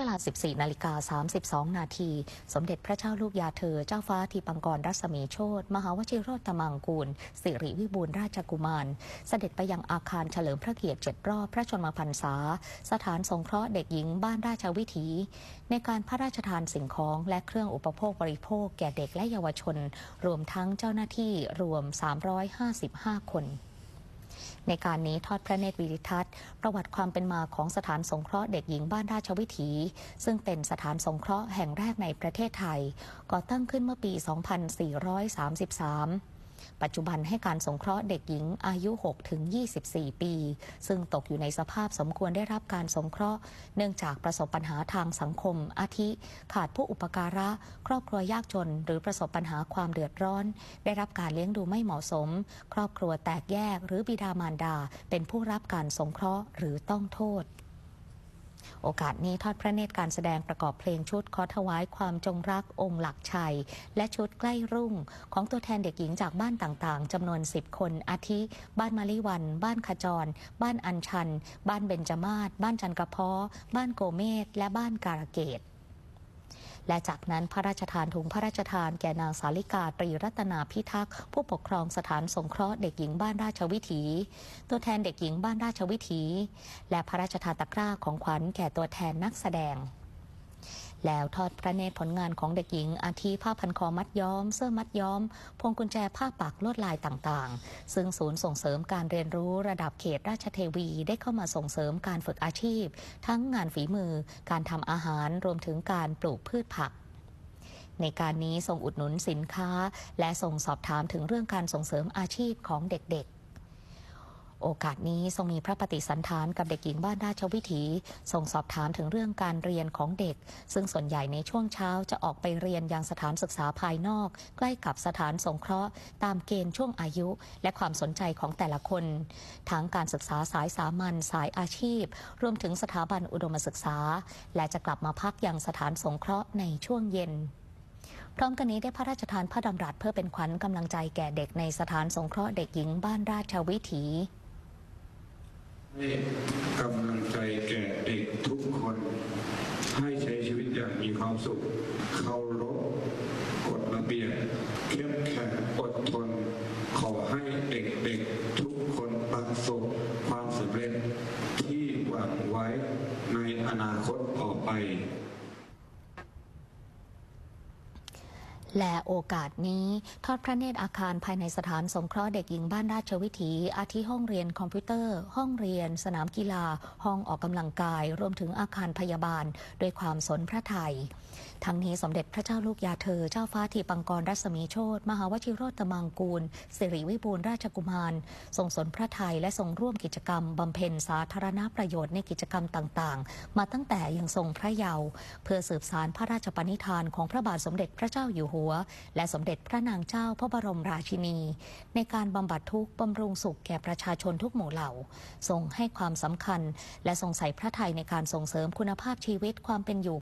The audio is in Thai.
เวลา 14 นาฬิกา 32 นาที สมเด็จพระเจ้าลูกยาเธอ เจ้าฟ้าทีปังกรรัศมีโชตมหาวชิโรตมังกูล สิริวิบูลราชกุมาร เสด็จไปยังอาคารเฉลิมพระเกียรติเจ็ดรอบพระชนมพรรษา สถานสงเคราะห์เด็กหญิงบ้านราชวิถี ในการพระราชทานสิ่งของและเครื่องอุปโภคบริโภคแก่เด็กและเยาวชน รวมทั้งเจ้าหน้าที่รวม 355 คน ในการนี้ทอดพระเนตรวิริทัศน์ ประวัติความเป็นมาของสถานสงเคราะห์เด็กหญิงบ้านราชวิถี ซึ่งเป็นสถานสงเคราะห์แห่งแรกในประเทศไทย ก่อตั้งขึ้นเมื่อปี 2433 ปัจจุบันให้การสงเคราะห์เด็กหญิงอายุ 6 ถึง 24 ปี ซึ่งตกอยู่ในสภาพสมควรได้รับการสงเคราะห์ เนื่องจากประสบปัญหาทางสังคม อาทิ ขาดผู้อุปการะ ครอบครัวยากจน หรือประสบปัญหาความเดือดร้อน ได้รับการเลี้ยงดูไม่เหมาะสม ครอบครัวแตกแยก หรือบิดามารดา เป็นผู้รับการสงเคราะห์หรือต้องโทษ โอกาสนี้ทอดพระเนตรการแสดงประกอบเพลงชุดขอถวายความจงรักองค์หลักชัย และชุดใกล้รุ่ง ของตัวแทนเด็กหญิงจากบ้านต่างๆจำนวน 10 คน อาทิ บ้านมาลิวัน บ้านขจร บ้านอัญชัน บ้านเบญจมาศบ้านจันกระเพาะบ้านโกเมศและบ้านการะเกต และจากนั้นพระราชทานถุงพระราชทานแก่นางสาลิกาตรีรัตนาพิทักษ์ผู้ปกครองสถานสงเคราะห์เด็กหญิงบ้านราชวิถี ตัวแทนเด็กหญิงบ้านราชวิถี และพระราชทานตะกร้าของขวัญแก่ตัวแทนนักแสดง แล้วทอดพระเนตรผลงานของเด็กหญิง อาทิผ้าพันคอมัดย้อม เสื้อมัดย้อม พวงกุญแจผ้าปักลวดลายต่างๆ ซึ่งศูนย์ส่งเสริมการเรียนรู้ระดับเขตราชเทวีได้เข้ามาส่งเสริมการฝึกอาชีพ ทั้งงานฝีมือ การทำอาหารรวมถึงการปลูกพืชผักในการนี้ส่งอุดหนุนสินค้า และส่งสอบถามถึงเรื่องการส่งเสริมอาชีพของเด็กๆ โอกาสนี้ทรงมีพระปฏิสันฐานกับเด็กหญิงบ้านราชวิถีส่งสอบถามถึงเรื่องการเรียนของเด็ก ซึ่งส่วนใหญ่ในช่วงเช้าจะออกไปเรียนยังสถานศึกษาภายนอก ใกล้กับสถานสงเคราะห์ ตามเกณฑ์ช่วงอายุ และความสนใจของแต่ละคนทั้งการศึกษาสายสามัญสายอาชีพ รวมถึงสถาบันอุดมศึกษา และจะกลับมาพักยังสถานสงเคราะห์ในช่วงเย็นพร้อมกันนี้ได้พระราชทานพระดำรัสเพื่อเป็นขวัญกำลังใจแก่เด็กในสถานสงเคราะห์เด็กหญิงบ้านราชวิถี ให้กำลังใจแก่เด็กทุกคน ให้ใช้ชีวิตอย่างมีความสุข เคารพกฎระเบียบเข้มแข็งอดทน ขอให้เด็กๆทุกคนประสบความสำเร็จที่หวังไว้ในอนาคตต่อไป และโอกาสนี้ ทอดพระเนตรอาคารภายในสถานสงเคราะห์เด็กหญิงบ้านราชวิถี อาทิห้องเรียนคอมพิวเตอร์ ห้องเรียน สนามกีฬา ห้องออกกำลังกาย รวมถึงอาคารพยาบาล ด้วยความสนพระไทย ทั้งนี้สมเด็จพระเจ้าลูกยาเธอ เจ้าฟ้าทีปังกรรัศมีโชตมหาวชิโรตมังกูลสิริวิบูลราชกุมาร ทรงสนพระไทยและทรงร่วมกิจกรรมบำเพ็ญสาธารณประโยชน์ในกิจกรรมต่างๆ มาตั้งแต่ยังทรงพระเยาว์เพื่อสืบสารพระราชปณิธานของพระบาทสมเด็จพระเจ้าอยู่หัวและสมเด็จพระนางเจ้าพระบรมราชินี ในการบำบัดทุกข์บำรุงสุขแก่ประชาชนทุกหมู่เหล่า ทรงให้ความสำคัญ และทรงใส่พระไทยในการส่งเสริมคุณภาพชีวิตความเป็นอยู่